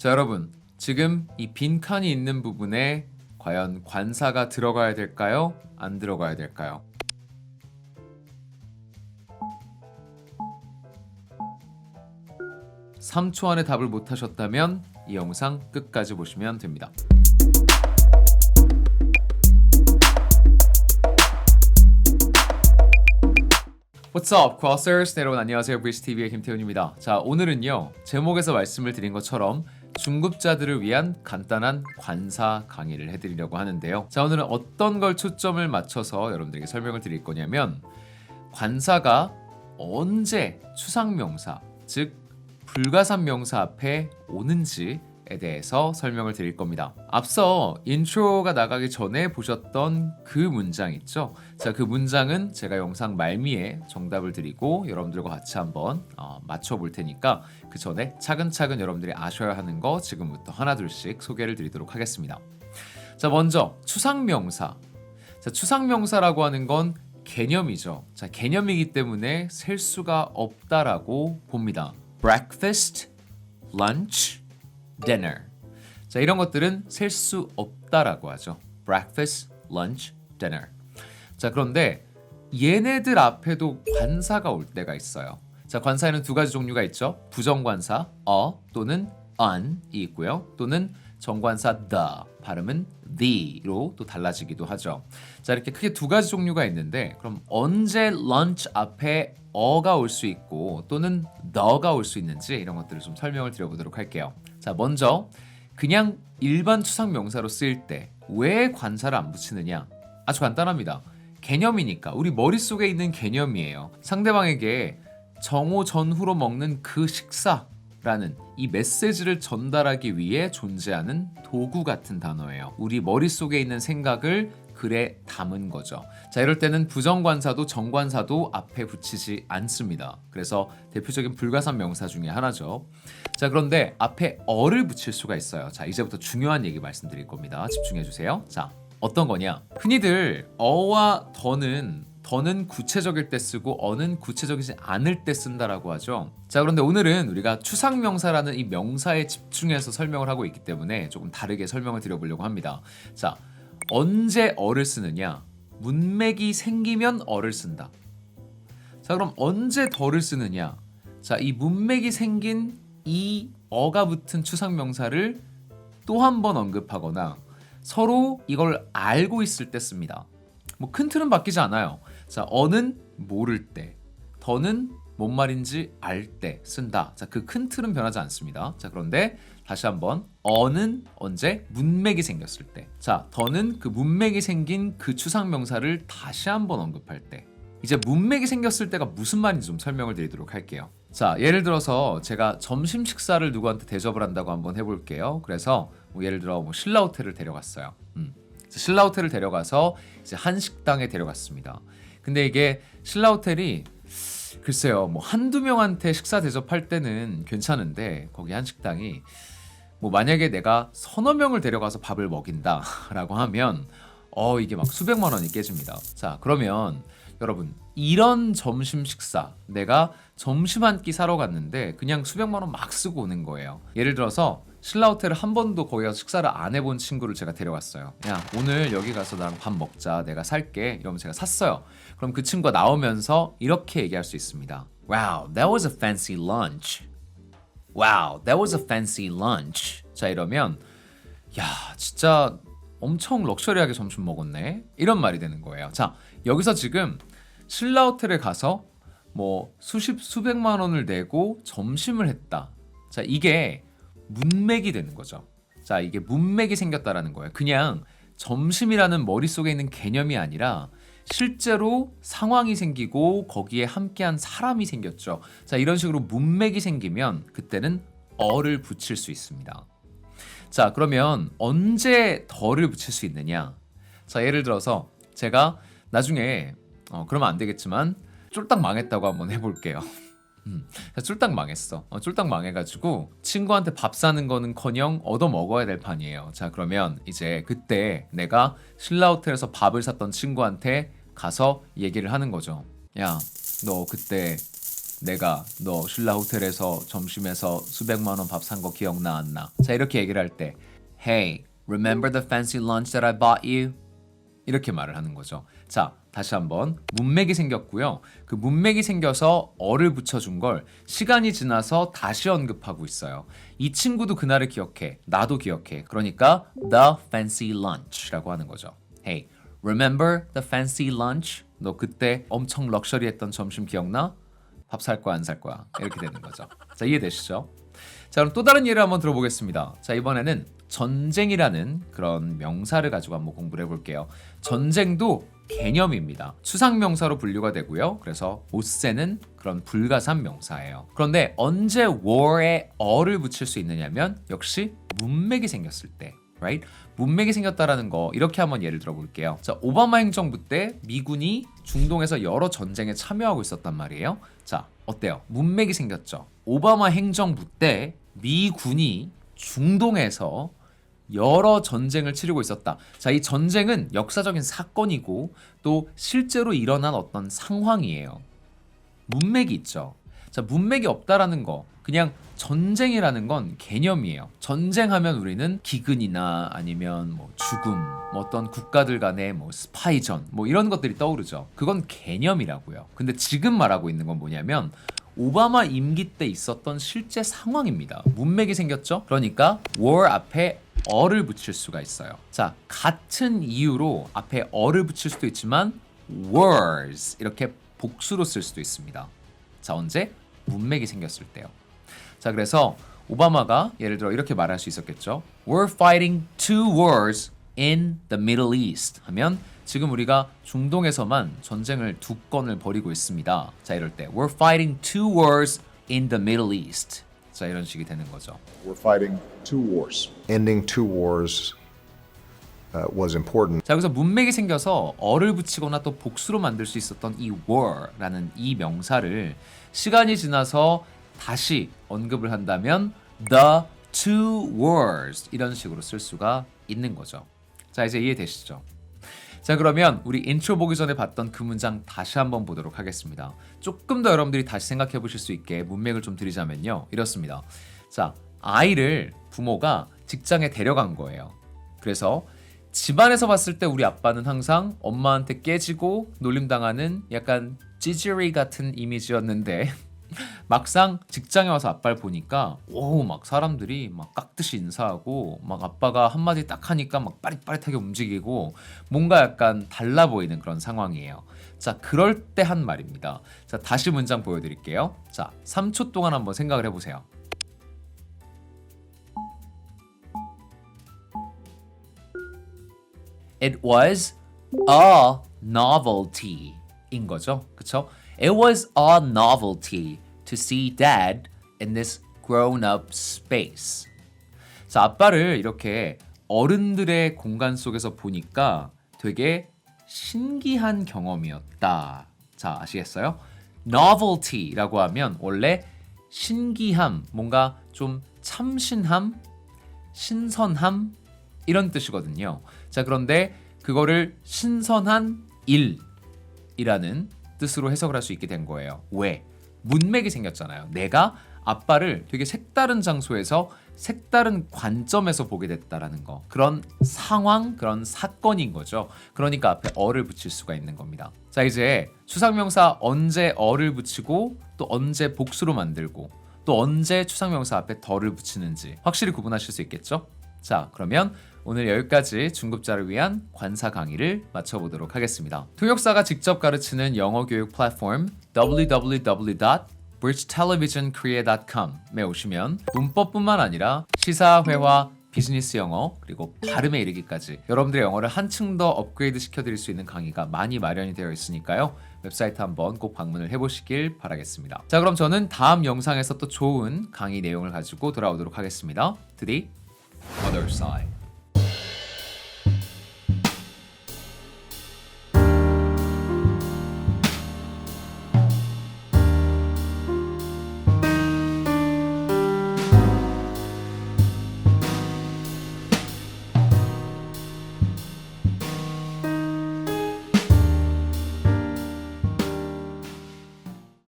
자, 여러분. 지금 이 빈칸이 있는 부분에 과연 관사가 들어가야 될까요? 안 들어가야 될까요? (3초) 안에 답을 못 하셨다면 이 영상 끝까지 보시면 됩니다. What's up, Crossers? 네, 여러분 안녕하세요. 브리스TV의 김태훈입니다. 자, 오늘은요. 제목에서 말씀을 드린 것처럼 중급자들을 위한 간단한 관사 강의를 해드리려고 하는데요. 자, 오늘은 어떤 걸 초점을 맞춰서 여러분들에게 설명을 드릴 거냐면 관사가 언제 추상명사, 즉 불가산명사 앞에 오는지 에 대해서 설명을 드릴 겁니다. 앞서 인트로가 나가기 전에 보셨던 그 문장 있죠? 자, 그 문장은 제가 영상 말미에 정답을 드리고 여러분들과 같이 한번 어, 맞춰볼 테니까 그 전에 차근차근 여러분들이 아셔야 하는 거 지금부터 하나둘씩 소개를 드리도록 하겠습니다. 자, 먼저 추상명사. 자, 추상명사라고 하는 건 개념이죠. 자, 개념이기 때문에 셀 수가 없다라고 봅니다. breakfast, lunch, dinner. 자, 이런 것들은 셀 수 없다라고 하죠. breakfast, lunch, dinner. 자, 그런데 얘네들 앞에도 관사가 올 때가 있어요. 자, 관사에는 두 가지 종류가 있죠. 부정관사 a 또는 un이 있고요. 또는 정관사 the 발음은 the로 또 달라지기도 하죠. 자, 이렇게 크게 두 가지 종류가 있는데 그럼 언제 lunch 앞에 어가 올 수 있고 또는 the가 올 수 있는지 이런 것들을 좀 설명을 드려보도록 할게요. 자, 먼저 그냥 일반 추상 명사로 쓰일 때 왜 관사를 안 붙이느냐? 아주 간단합니다. 개념이니까 우리 머릿속에 있는 개념이에요. 상대방에게 정오 전후로 먹는 그 식사라는 이 메시지를 전달하기 위해 존재하는 도구 같은 단어예요. 우리 머릿속에 있는 생각을 글에 담은 거죠. 자, 이럴 때는 부정관사도 정관사도 앞에 붙이지 않습니다. 그래서 대표적인 불가산 명사 중에 하나죠. 자, 그런데 앞에 어를 붙일 수가 있어요. 자, 이제부터 중요한 얘기 말씀드릴 겁니다. 집중해 주세요. 자, 어떤 거냐? 흔히들 어와 더는 더는 구체적일 때 쓰고 어는 구체적이지 않을 때 쓴다라고 하죠. 자, 그런데 오늘은 우리가 추상 명사라는 이 명사에 집중해서 설명을 하고 있기 때문에 조금 다르게 설명을 드려보려고 합니다. 자, 언제 어를 쓰느냐? 문맥이 생기면 어를 쓴다. 자, 그럼 언제 더를 쓰느냐? 자, 이 문맥이 생긴 이 어가 붙은 추상명사를 또 한 번 언급하거나 서로 이걸 알고 있을 때 씁니다. 뭐 큰 틀은 바뀌지 않아요. 자, 어는 모를 때, 더는 뭔 말인지 알 때 쓴다. 자, 그 큰 틀은 변하지 않습니다. 자, 그런데 다시 한번 어는 언제 문맥이 생겼을 때. 자, 더는 그 문맥이 생긴 그 추상 명사를 다시 한번 언급할 때. 이제 문맥이 생겼을 때가 무슨 말인지 좀 설명을 드리도록 할게요. 자, 예를 들어서 제가 점심 식사를 누구한테 대접을 한다고 한번 해볼게요. 그래서 뭐 예를 들어 뭐 신라 호텔을 데려갔어요. 음. 신라 호텔을 데려가서 이제 한 식당에 데려갔습니다. 근데 이게 신라 호텔이 글쎄요, 뭐 한두 명한테 식사 대접할 때는 괜찮은데 거기 한 식당이 뭐 만약에 내가 서너 명을 데려가서 밥을 먹인다라고 하면 어 이게 막 수백만 원이 깨집니다. 자, 그러면 여러분 이런 점심 식사 내가 점심 한 끼 사러 갔는데 그냥 수백만 원 막 쓰고 오는 거예요. 예를 들어서 신라 호텔을 한 번도 거기 가서 식사를 안 해본 친구를 제가 데려갔어요. 야 오늘 여기 가서 나랑 밥 먹자. 내가 살게. 이러면 제가 샀어요. 그럼 그 친구가 나오면서 이렇게 얘기할 수 있습니다. Wow, that was a fancy lunch. Wow, that was a fancy lunch. 자 이러면 야 진짜 엄청 럭셔리하게 점심 먹었네. 이런 말이 되는 거예요. 자 여기서 지금 신라 호텔에 가서 뭐 수십 수백만 원을 내고 점심을 했다. 자 이게 문맥이 되는 거죠. 자 이게 문맥이 생겼다라는 거예요. 그냥 점심이라는 머릿속에 있는 개념이 아니라 실제로 상황이 생기고 거기에 함께한 사람이 생겼죠. 자 이런 식으로 문맥이 생기면 그때는 어를 붙일 수 있습니다. 자 그러면 언제 더를 붙일 수 있느냐? 자 예를 들어서 제가 나중에 어, 그러면 안 되겠지만 쫄딱 망했다고 한번 해볼게요. 음, 쫄딱 망했어. 어, 쫄딱 망해가지고 친구한테 밥 사는 거는커녕 얻어 먹어야 될 판이에요. 자 그러면 이제 그때 내가 신라 호텔에서 밥을 샀던 친구한테 가서 얘기를 하는 거죠. 야, 너 그때 내가 너 신라 호텔에서 점심에서 수백만 원 밥 산 거 기억나 안 나? 자 이렇게 얘기를 할 때 Hey, remember the fancy lunch that I bought you? 이렇게 말을 하는 거죠. 자, 다시 한번 문맥이 생겼고요. 그 문맥이 생겨서 어를 붙여준 걸 시간이 지나서 다시 언급하고 있어요. 이 친구도 그날을 기억해. 나도 기억해. 그러니까 the fancy lunch라고 하는 거죠. Hey, remember the fancy lunch? 너 그때 엄청 럭셔리했던 점심 기억나? 밥 살 거야 안 살 거야? 이렇게 되는 거죠. 자, 이해되시죠? 자 그럼 또 다른 예를 한번 들어보겠습니다. 자 이번에는 전쟁이라는 그런 명사를 가지고 한번 공부를 해볼게요. 전쟁도 개념입니다. 수상 명사로 분류가 되고요. 그래서 못세는 그런 불가산 명사예요. 그런데 언제 war에 어를 붙일 수 있느냐면 역시 문맥이 생겼을 때. Right? 문맥이 생겼다라는 거 이렇게 한번 예를 들어 볼게요. 자, 오바마 행정부 때 미군이 중동에서 여러 전쟁에 참여하고 있었단 말이에요. 자, 어때요? 문맥이 생겼죠. 오바마 행정부 때 미군이 중동에서 여러 전쟁을 치르고 있었다. 자, 이 전쟁은 역사적인 사건이고 또 실제로 일어난 어떤 상황이에요. 문맥이 있죠. 자, 문맥이 없다라는 거. 그냥 전쟁이라는 건 개념이에요. 전쟁하면 우리는 기근이나 아니면 뭐 죽음, 뭐 어떤 국가들 간의 뭐 스파이전, 뭐 이런 것들이 떠오르죠. 그건 개념이라고요. 근데 지금 말하고 있는 건 뭐냐면 오바마 임기 때 있었던 실제 상황입니다. 문맥이 생겼죠? 그러니까 war 앞에 어를 붙일 수가 있어요. 자, 같은 이유로 앞에 어를 붙일 수도 있지만 wars 이렇게 복수로 쓸 수도 있습니다. 자, 언제? 문맥이 생겼을 때요. 자, 그래서 오바마가 예를 들어 이렇게 말할 수 있었겠죠. We're fighting two wars in the Middle East 하면 지금 우리가 중동에서만 전쟁을 두 건을 벌이고 있습니다. 자, 이럴 때 We're fighting two wars in the Middle East. 자, 이런 식이 되는 거죠. We're fighting two wars. ending two wars uh, was important. 자, 여기서 문맥이 생겨서 어를 붙이거나 또 복수로 만들 수 있었던 이 war라는 이 명사를 시간이 지나서 다시 언급을 한다면 the two wars 이런 식으로 쓸 수가 있는 거죠. 자, 이제 이해되시죠? 자, 그러면 우리 인트로 보기 전에 봤던 그 문장 다시 한번 보도록 하겠습니다. 조금 더 여러분들이 다시 생각해 보실 수 있게 문맥을 좀 드리자면요. 이렇습니다. 자, 아이를 부모가 직장에 데려간 거예요. 그래서 집안에서 봤을 때 우리 아빠는 항상 엄마한테 깨지고 놀림당하는 약간 찌질이 같은 이미지였는데 막상 직장에 와서 아빠를 보니까 오 막 사람들이 막 깍듯이 인사하고 막 아빠가 한마디 딱 하니까 막 빠릿빠릿하게 움직이고 뭔가 약간 달라 보이는 그런 상황이에요. 자, 그럴 때 한 말입니다. 자, 다시 문장 보여드릴게요. 자, 3초 동안 한번 생각을 해보세요. It was a novelty 인 거죠. 그쵸? It was a novelty to see dad in this grown-up space. 자, 아빠를 이렇게 어른들의 공간 속에서 보니까 되게 신기한 경험이었다. 자, 아시겠어요? novelty라고 하면 원래 신기함, 뭔가 좀 참신함, 신선함 이런 뜻이거든요. 자, 그런데 그거를 신선한 일이라는 뜻으로 해석을 할 수 있게 된 거예요. 왜? 문맥이 생겼잖아요. 내가 아빠를 되게 색다른 장소에서 색다른 관점에서 보게 됐다라는 거. 그런 상황, 그런 사건인 거죠. 그러니까 앞에 어를 붙일 수가 있는 겁니다. 자, 이제 추상명사 언제 어를 붙이고 또 언제 복수로 만들고 또 언제 추상명사 앞에 덜을 붙이는지 확실히 구분하실 수 있겠죠? 자, 그러면 오늘 여기까지 중급자를 위한 관사 강의를 마쳐보도록 하겠습니다. 통역사가 직접 가르치는 영어 교육 플랫폼 www.bridgetelevisionkorea.com에 오시면 문법뿐만 아니라 시사, 회화, 비즈니스 영어 그리고 발음에 이르기까지 여러분들의 영어를 한층 더 업그레이드 시켜드릴 수 있는 강의가 많이 마련이 되어 있으니까요. 웹사이트 한번 꼭 방문을 해보시길 바라겠습니다. 자 그럼 저는 다음 영상에서 또 좋은 강의 내용을 가지고 돌아오도록 하겠습니다. The other side.